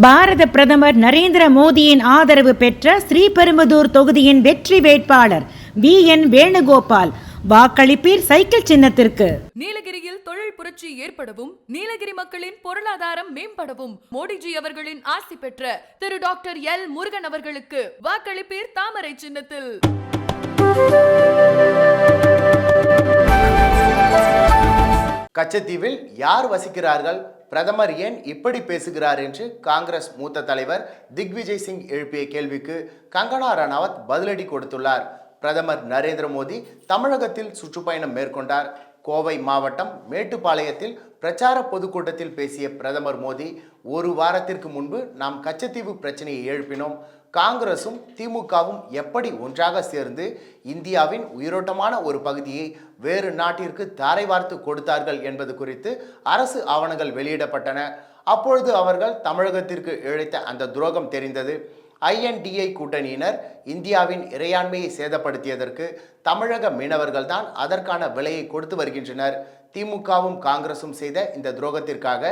பாரத பிரதமர் நரேந்திர மோடியின் ஆதரவு பெற்ற ஸ்ரீபெரும்புதூர் தொகுதியின் வெற்றி வேட்பாளர் வி. என். வேணுகோபால். வாக்களிப்பீர் சைக்கிள் சின்னத்திற்கு. நீலகிரியில் தொழில் புரட்சி ஏற்படவும் நீலகிரி மக்களின் பொருளாதாரம் மேம்படவும் மோடிஜி அவர்களின் ஆசி பெற்ற திரு. Doctor L. முருகன் அவர்களுக்கு வாக்களிப்பீர் தாமரை சின்னத்தில். கச்சத்தீவில் யார் வசிக்கிறார்கள்? பிரதமர் ஏன் இப்படி பேசுகிறார் என்று காங்கிரஸ் மூத்த தலைவர் திக்விஜய் சிங் எழுப்பிய கேள்விக்கு கங்கனா ரனாவத் பதிலடி கொடுத்துள்ளார். பிரதமர் நரேந்திர மோடி தமிழகத்தில் சுற்றுப்பயணம் மேற்கொண்டார். கோவை மாவட்டம் மேட்டுப்பாளையத்தில் பிரச்சார பொதுக்கூட்டத்தில் பேசிய பிரதமர் மோடி ஒரு வாரத்திற்கு முன்பு நாம் கச்சத்தீவு பிரச்சனையை எழுப்பினோம். காங்கிரசும் திமுகவும் எப்படி ஒன்றாக சேர்ந்து இந்தியாவின் உயிரோட்டமான ஒரு பகுதியை வேறு நாட்டிற்கு தாரை வார்த்து கொடுத்தார்கள் என்பது குறித்து அரசு ஆவணங்கள் வெளியிடப்பட்டன. அப்பொழுது அவர்கள் தமிழகத்திற்கு இழைத்த அந்த துரோகம் தெரிந்தது. ஐஎன்டிஐ கூட்டணியினர் இந்தியாவின் இறையாண்மையை சேதப்படுத்தியதற்கு தமிழக மீனவர்கள் தான் அதற்கான விலையை கொடுத்து வருகின்றனர். திமுகவும் காங்கிரசும் செய்த இந்த துரோகத்திற்காக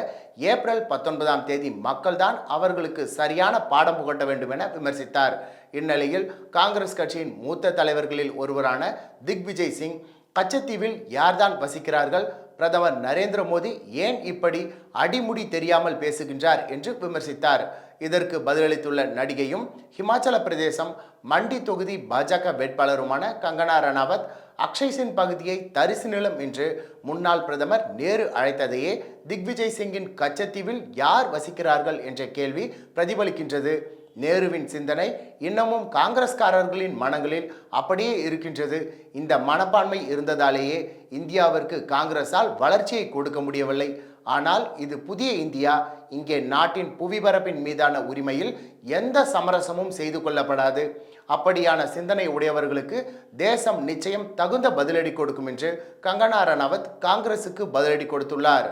ஏப்ரல் பத்தொன்பதாம் தேதி மக்கள்தான் அவர்களுக்கு சரியான பாடம் புகட்ட வேண்டும் என விமர்சித்தார். இந்நிலையில் காங்கிரஸ் கட்சியின் மூத்த தலைவர்களில் ஒருவரான திக்விஜய் சிங் கச்சத்தீவில் யார்தான் வசிக்கிறார்கள்? பிரதமர் நரேந்திர மோடி ஏன் இப்படி அடிமுடி தெரியாமல் பேசுகின்றார் என்று விமர்சித்தார். இதற்கு பதிலளித்துள்ள நடிகையும் ஹிமாச்சல பிரதேசம் மண்டி தொகுதி பாஜக வேட்பாளருமான கங்கனா ரணாவத் அக்ஷய் சிங் பகுதியை தரிசு நிலம் என்று முன்னாள் பிரதமர் நேரு அழைத்ததையே திக்விஜய் சிங்கின் கச்சத்தீவில் யார் வசிக்கிறார்கள் என்ற கேள்வி பிரதிபலிக்கின்றது. நேருவின் சிந்தனை இன்னமும் காங்கிரஸ்காரர்களின் மனங்களில் அப்படியே இருக்கின்றது. இந்த மனப்பான்மை இருந்ததாலேயே இந்தியாவிற்கு காங்கிரஸால் வளர்ச்சியை கொடுக்க முடியவில்லை. ஆனால் இது புதிய இந்தியா. இங்கே நாட்டின் புவிபரப்பின் மீதான உரிமையில் எந்த சமரசமும் செய்து கொள்ளப்படாது. அப்படியான சிந்தனை உடையவர்களுக்கு தேசம் நிச்சயம் தகுந்த பதிலடி கொடுக்கும் என்று கங்கனா ரணாவத் காங்கிரசுக்கு பதிலடி கொடுத்துள்ளார்.